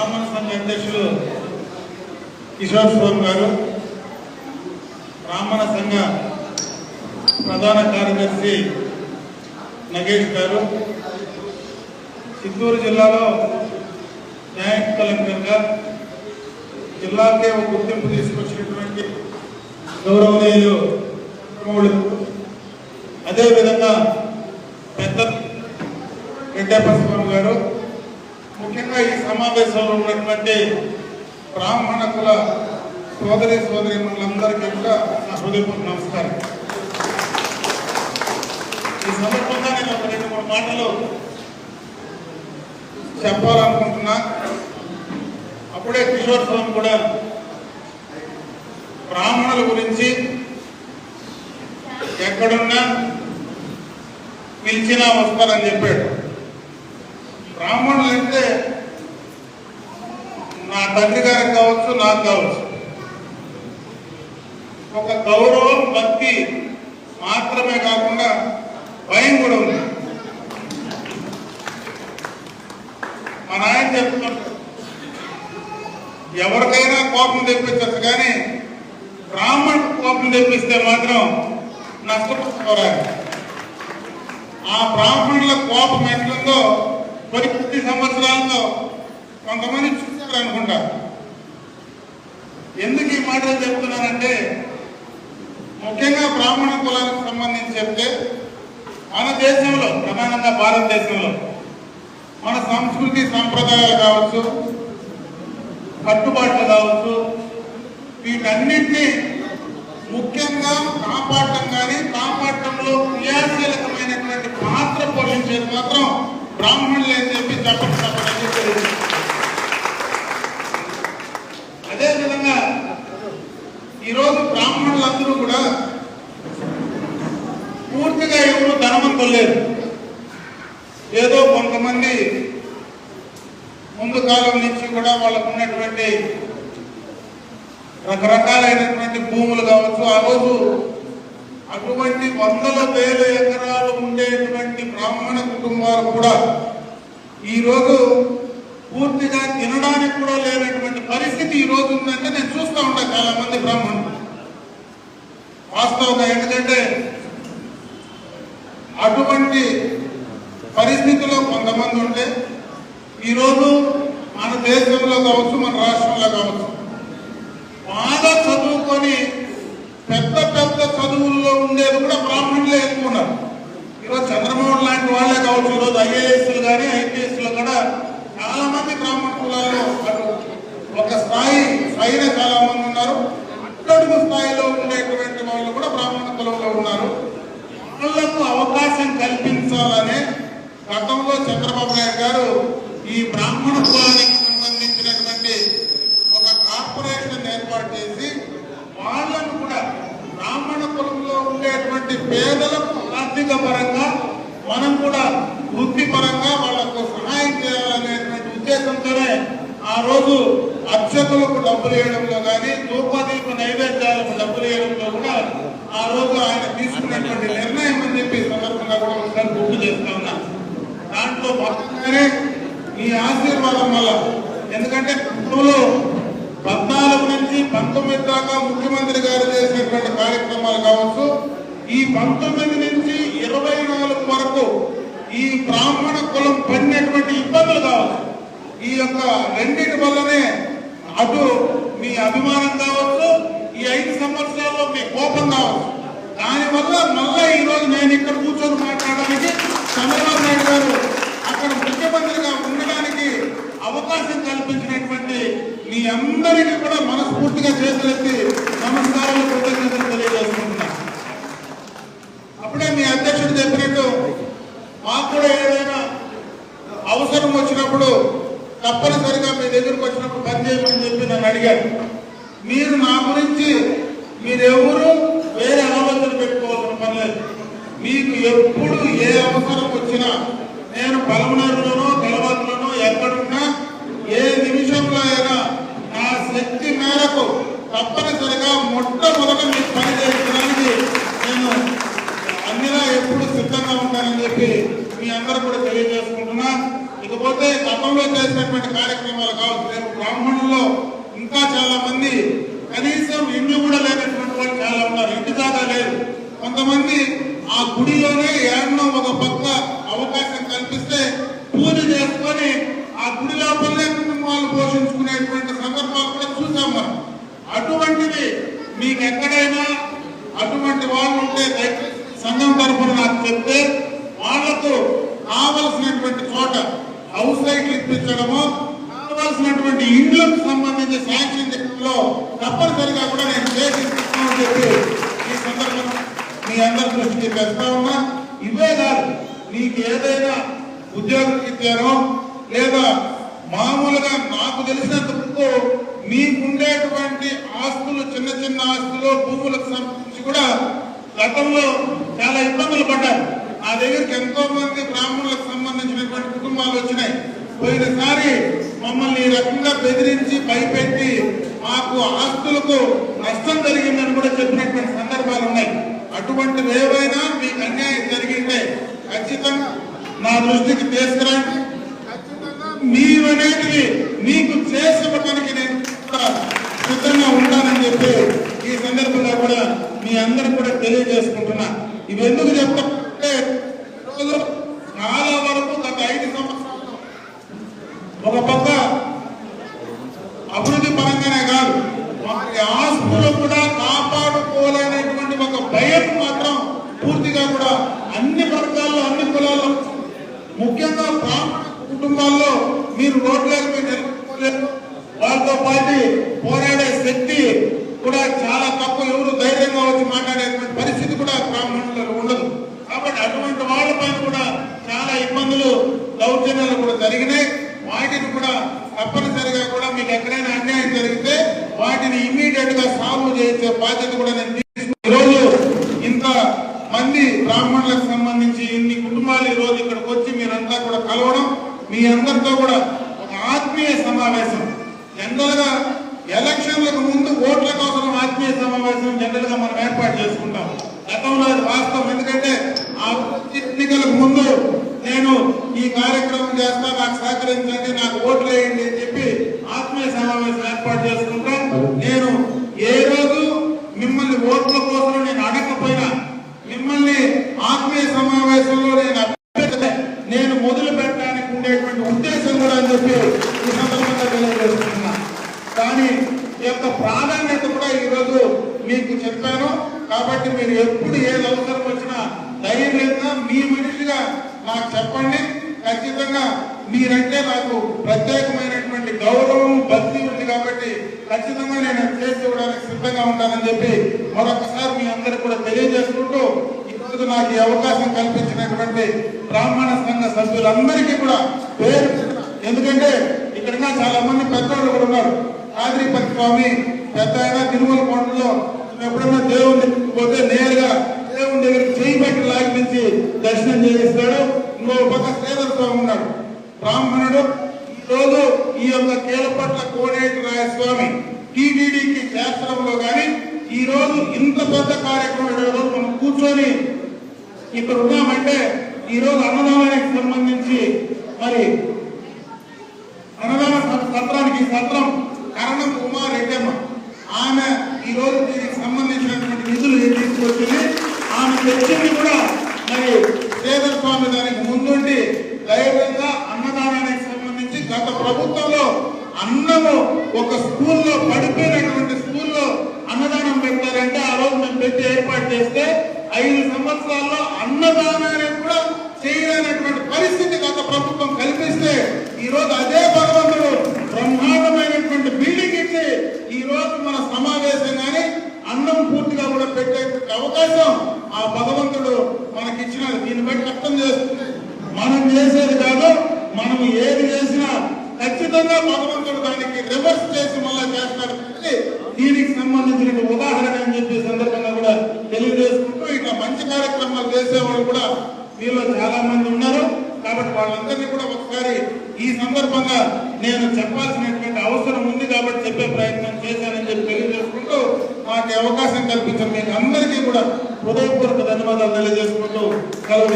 బ్రాహ్మణ సంఘ అధ్యక్షులు కిషోర్ స్వామి గారు బ్రాహ్మణ సంఘ ప్రధాన కార్యదర్శి నగేష్ గారు చిత్తూరు జిల్లాలో జాయింట్ కలెక్టర్గా జిల్లాకే ఒక గుర్తింపు తీసుకు గౌరవనీయులు మూడు అదేవిధంగా పెద్ద రెడ్డప్ప స్వామి గారు ముఖ్యంగా ఈ సమావేశంలో ఉన్నటువంటి బ్రాహ్మణ కుల సోదరి సోదరి మనందరికీ కూడా నా హృదయపూర్వక నమస్కారం. ఈ సందర్భంగా నేను ఒక రెండు మూడు మాటలు చెప్పాలనుకుంటున్నా. అప్పుడే కిషోర్ స్వామి కూడా బ్రాహ్మణుల గురించి ఎక్కడున్నా పిలిచినా వస్తారని చెప్పాడు. బ్రాహ్మణులు అంటే తండ్రి గారికి కావచ్చు నాకు కావచ్చు. ఒక గౌరవం భక్తి మాత్రమే కాకుండా భయం కూడా ఉంది. మా నాయన చెప్తున్నాడు ఎవరికైనా కోపం తెప్పించచ్చు కానీ బ్రాహ్మణుడు కోపం తెప్పిస్తే మాత్రం నష్టపోరాలి ఆ బ్రాహ్మణుల కోపం ఎట్లుందో పరిస్థితి సంవత్సరాల్లో కొంతమంది చూశారు అనుకుంటా. ఎందుకు ఈ మాటలు చెప్తున్నానంటే ముఖ్యంగా బ్రాహ్మణ కులానికి సంబంధించి చెప్తే మన దేశంలో ప్రధానంగా భారతదేశంలో మన సంస్కృతి సంప్రదాయాలు కావచ్చు కట్టుబాట్లు కావచ్చు వీటన్నిటినీ ముఖ్యంగా కాపాడ కానీ కాపాడటంలో క్రియాశీలకమైనటువంటి పాత్ర పోషించేది మాత్రం బ్రాహ్మణులు అని చెప్పి చెప్పడం తప్పదని చెప్పి అదేవిధంగా ఈరోజు బ్రాహ్మణులందరూ కూడా పూర్తిగా ఎవరు ధనవంతులు లేరు ఏదో కొంతమంది ముందు కాలం నుంచి కూడా వాళ్ళకు ఉన్నటువంటి రకరకాలైనటువంటి భూములు కావచ్చు ఆ రోజు అటువంటి వందల వేల ఎకరాలు ఉండేటువంటి బ్రాహ్మణ కుటుంబాలు కూడా ఈరోజు పూర్తిగా తినడానికి కూడా లేనటువంటి పరిస్థితి ఈ రోజు ఉందంటే నేను చూస్తూ ఉంటా చాలా మంది బ్రాహ్మణులు. వాస్తవంగా ఎందుకంటే అటువంటి పరిస్థితిలో కొంతమంది ఉంటే ఈరోజు మన దేశంలో కావచ్చు మన రాష్ట్రంలో కావచ్చు బాగా చదువుకొని పెద్ద పెద్ద చదువుల్లో ఉండేది కూడా బ్రాహ్మణులే ఎక్కువ ఈరోజు చంద్రబాబు లాంటి వాళ్ళే కావచ్చు ఈరోజు ఐఏఎస్లు కానీ ఐపీఎస్లు కూడా చాలా మంది బ్రాహ్మణ కులాల్లో ఒక స్థాయి స్థాయిలో చాలా మంది ఉన్నారు. అట్టడుగు స్థాయిలో ఉండేటువంటి వాళ్ళు కూడా బ్రాహ్మణ కులంలో ఉన్నారు వాళ్ళకు అవకాశం కల్పించాలనే గతంలో చంద్రబాబు నాయుడు గారు ఈ బ్రాహ్మణ కులానికి సంబంధించినటువంటి ఒక కార్పొరేషన్ ఏర్పాటు చేసి వాళ్ళను కూడా బ్రాహ్మణ కులంలో ఉండేటువంటి పేదలకు ఆర్థిక పరంగా మనం కూడా వృత్తిపరంగా వాళ్ళకు సహాయం చేయాలనేటువంటి ఉద్దేశంతోనే ఆ రోజు అర్చకులకు డబ్బులు వేయడంలో కానీ ధూపదీప నైవేద్యాలకు డబ్బులు వేయడంలో కూడా ఆ రోజు ఆయన తీసుకున్నటువంటి నిర్ణయం అని చెప్పి సందర్భంగా కూడా ఒకసారి గుర్తు చేస్తా ఉన్నారు దాంట్లో భాగంగానే మీ ఆశీర్వాదం వల్ల. ఎందుకంటే కుటుంబంలో పద్నాలుగు నుంచి పంతొమ్మిది దాకా ముఖ్యమంత్రి గారు చేసినటువంటి కార్యక్రమాలు కావచ్చు ఈ పంతొమ్మిది నుంచి ఇరవై నాలుగు వరకు ఈ బ్రాహ్మణ కులం పడినటువంటి ఇబ్బందులు కావచ్చు ఈ యొక్క రెండింటి వల్లనే అటు మీ అభిమానం కావచ్చు ఈ ఐదు సంవత్సరాల్లో మీ కోపం కావచ్చు. దానివల్ల మళ్ళా ఈరోజు నేను ఇక్కడ కూర్చొని మాట్లాడడానికి చంద్రబాబు నాయుడు గారు అక్కడ ఉండడానికి అవకాశం కల్పించినటువంటి మీ అందరికీ కూడా మనస్ఫూర్తిగా చేతులెత్తి నమస్కారాలు కృతజ్ఞతలు తెలియజేసుకుంటున్నా. అప్పుడే మీ అధ్యక్షుడు చెప్పినట్టు మాకు కూడా ఏదైనా అవసరం వచ్చినప్పుడు తప్పనిసరిగా మీ దగ్గరకు వచ్చినప్పుడు పనిచేయమని చెప్పి నన్ను అడిగారు. మీరు నా గురించి మీరెవరూ వేరే ఆలోచన పెట్టుకోవాల్సిన పని లేదు. మీకు ఎప్పుడు ఏ అవసరం వచ్చినా నేను పలమనేరులోనో గెలవత్తులోనో ఎక్కడున్నా ఏ నిమిషంలో అయినా నా శక్తి మేరకు తప్పనిసరిగా మొట్టమొదట మీకు పనిచేయడానికి నేను అన్నిలా ఎప్పుడు సిద్ధంగా ఉంటానని చెప్పి మీ అందరూ కూడా తెలియజేసుకుంటున్నా. ఇకపోతే గతంలో చేసినటువంటి కార్యక్రమాలు కావచ్చు బ్రాహ్మణుల్లో ఇంకా చాలా మంది కనీసం ఇల్లు కూడా లేనటువంటి వాళ్ళు చాలా ఉన్నారు. ఇంటి దాకా లేదు. కొంతమంది ఆ గుడిలోనే ఏడనో ఒక పక్క అవకాశం కల్పిస్తే పూజ చేసుకొని ఆ గుడి లోపలనే కుటుంబాలు పోషించుకునేటువంటి సందర్భాలు కూడా చూసాం మనం. అటువంటిది మీకు ఎక్కడైనా అటువంటి వాళ్ళు ఉంటే సంఘం తరఫున నాకు చెప్తే వాళ్ళకు కావలసినటువంటి చోట హౌస్ సైట్లు ఇప్పించడము కావలసినటువంటి ఇండ్లకు సంబంధించి శాంక్షన్ చేయడంలో తప్పనిసరిగా కూడా నేను చేసి చెప్పి ఈ సందర్భంగా మీ అందరి దృష్టికి పెడతా నీకు ఏదైనా ఉద్యోగం ఇచ్చారో లేదా మామూలుగా నాకు తెలిసినంత వరకు మీకుండేటువంటి ఆస్తులు చిన్న చిన్న ఆస్తులు భూములకు సంబంధించి కూడా గతంలో చాలా ఇబ్బందులు పడ్డారు. నా దగ్గరికి ఎంతో మంది బ్రాహ్మణులకు సంబంధించినటువంటి కుటుంబాలు వచ్చినాయి. పోయినసారి మమ్మల్ని ఈ రకంగా బెదిరించి భయపెట్టి మాకు ఆస్తులకు నష్టం జరిగిందని కూడా చెప్పినటువంటి సందర్భాలు ఉన్నాయి. అటువంటివి ఏవైనా మీకు అన్యాయం జరిగింటే ఖచ్చితంగా నా దృష్టికి తీసుకురండి. ఖచ్చితంగా మీరు అనేది మీకు చేసివ్వడానికి నేను సిద్ధంగా ఉంటానని చెప్పి ఈ సందర్భంగా కూడా మీ అందరికి కూడా తెలియజేసుకుంటున్నా. ఇవి ఎందుకు చెప్తా ఈరోజు చాలా వరకు గత ఐదు సంవత్సరాలు ఒక పక్క అభివృద్ధి పరంగానే కాదు వారి ఆస్తులు కూడా కాపాడుకోలేనటువంటి ఒక భయం మాత్రం పూర్తిగా కూడా అన్ని వర్గాల్లో అన్ని కులాల్లో ముఖ్యంగా బ్రాహ్మణ కుటుంబాల్లో మీరు రోడ్లకు మీరు నిలబడలేరు వాళ్ళతో పాటు పోరాడే శక్తి కూడా చాలా తక్కువ ఎవరు ధైర్యంగా వచ్చి మాట్లాడేటువంటి పరిస్థితి కూడా బ్రాహ్మణులలో ఉండదు. కాబట్టి అటువంటి వాళ్ళపైన కూడా చాలా ఇబ్బందులు దౌర్జన్యాలు కూడా జరిగినాయి. వాటిని కూడా తప్పనిసరిగా కూడా మీకు ఎక్కడైనా అన్యాయం జరిగితే వాటిని ఇమీడియట్గా సాల్వ్ చేసే బాధ్యత కూడా నేను తీసుకుని ఈరోజు ఇంత మంది బ్రాహ్మణులకు సంబంధించి ఇన్ని కుటుంబాలు ఈరోజు రోజు ఇక్కడికి వచ్చి మీరంతా కూడా కలవడం మీ అందరితో కూడా ఒక ఆత్మీయ సమావేశం. జనరల్ ఎలక్షన్లకు ముందు ఓట్ల కోసం ఆత్మీయ సమావేశం జనరల్గా మనం ఏర్పాటు చేసుకుంటాం గతంలో అది వాస్తవం. ఎందుకంటే ఆ ఎన్నికలకు ముందు నేను ఈ కార్యక్రమం చేస్తా నాకు సహకరించండి నాకు ఓట్లు వేయండి అని చెప్పి ఆత్మీయ సమావేశం ఏర్పాటు చేసుకుంటాం నేను ఏ రోజు మిమ్మల్ని ఓట్ల కోసం నేను అడగకపోయినా మిమ్మల్ని ఆత్మీయ సమావేశంలో నేను అభ్యర్థి నేను మొదలు పెట్టడానికి ఉండేటువంటి ఉద్దేశం కూడా అని చెప్పి ఈ సందర్భంగా తెలియజేస్తున్నా కానీ ఈ యొక్క ప్రాధాన్యత కూడా ఈరోజు మీకు చెప్పాను. కాబట్టి మీరు ఎప్పుడు ఏది అవసరం వచ్చినా ధైర్యంగా మీ మనిషిగా నాకు చెప్పండి. ఖచ్చితంగా మీరంటే నాకు ప్రత్యేకమైనటువంటి గౌరవం భక్తి ఉంది కాబట్టి ఖచ్చితంగా నేను చేసి ఇవ్వడానికి సిద్ధంగా ఉంటానని చెప్పి మరొకసారి మీ అందరికి కూడా తెలియజేసుకుంటూ ఈరోజు నాకు ఈ అవకాశం కల్పించినటువంటి బ్రాహ్మణ సంఘ సభ్యులందరికీ కూడా పేరు ఎందుకంటే ఇక్కడ చాలా మంది పెద్దవాళ్ళు కూడా ఉన్నారు. ఆదిరిపతి స్వామి పెద్ద ఆయన తిరుమల కొండలో ఎప్పుడన్నా దేవుని పోతే నేరుగా దేవుని దగ్గరికి చేయి లాగించి దర్శనం చేయిస్తాడు. ఇంకో పక్క శ్రీధర స్వామి ఉన్నాడు. బ్రాహ్మణుడు. ఈ రోజు ఈ యొక్క కీలపట్ల కోనేటి రాయస్వామి టీటీడీకి శాస్త్రంలో కానీ ఈ రోజు ఇంత పెద్ద కార్యక్రమం రోజు మనం కూర్చొని ఇక్కడ ఉన్నామంటే ఈ రోజు అన్నదానానికి సంబంధించి మరి అన్నదాన సత్రానికి సత్రం ఆమె ఈ రోజు దీనికి సంబంధించినటువంటి నిధులు తీసుకొచ్చింది ఆమె తెచ్చింది కూడా మరి శ్రీధర్ స్వామి దానికి ముందుండి ధైర్యంగా అన్నదానానికి సంబంధించి గత ప్రభుత్వంలో అన్నము ఒక స్కూల్లో పడిపోయినటువంటి స్కూల్లో అన్నదానం పెట్టారంటే ఆ రోజు మేము పెట్టి ఏర్పాటు చేస్తే ఐదు సంవత్సరాల్లో అన్నదానాన్ని కూడా చేయలేనటువంటి పరిస్థితి గత ప్రభుత్వం కల్పిస్తే ఈ రోజు అదే పర్వ బ్రహ్మాండమైనటువంటి బిల్డింగ్ ఇచ్చి ఈ రోజు మన సమావేశం కానీ అన్నం పూర్తిగా కూడా పెట్టేటువంటి అవకాశం ఆ భగవంతుడు మనకి ఇచ్చినాడు దీన్ని బట్టి అర్థం చేస్తుంది మనం చేసేది కాదు మనం ఏది చేసినా ఖచ్చితంగా భగవంతుడు దానికి రివర్స్ చేసి మళ్ళీ చేస్తాడు. దీనికి సంబంధించిన ఉదాహరణ అని చెప్పి సందర్భంగా కూడా తెలియజేసుకుంటూ ఇట్లా మంచి కార్యక్రమాలు చేసేవాళ్ళు కూడా మీలో చాలా మంది ఉన్నారు. కాబట్టి వాళ్ళందరినీ కూడా ఒకసారి ఈ సందర్భంగా నేను చెప్పాల్సినటువంటి అవసరం ఉంది కాబట్టి చెప్పే ప్రయత్నం చేశానని చెప్పి తెలియజేస్తున్నాను నాకు అవకాశం కల్పించిన మీకు అందరికీ కూడా హృదయపూర్వక ధన్యవాదాలు తెలియజేసుకుంటూ సెలవు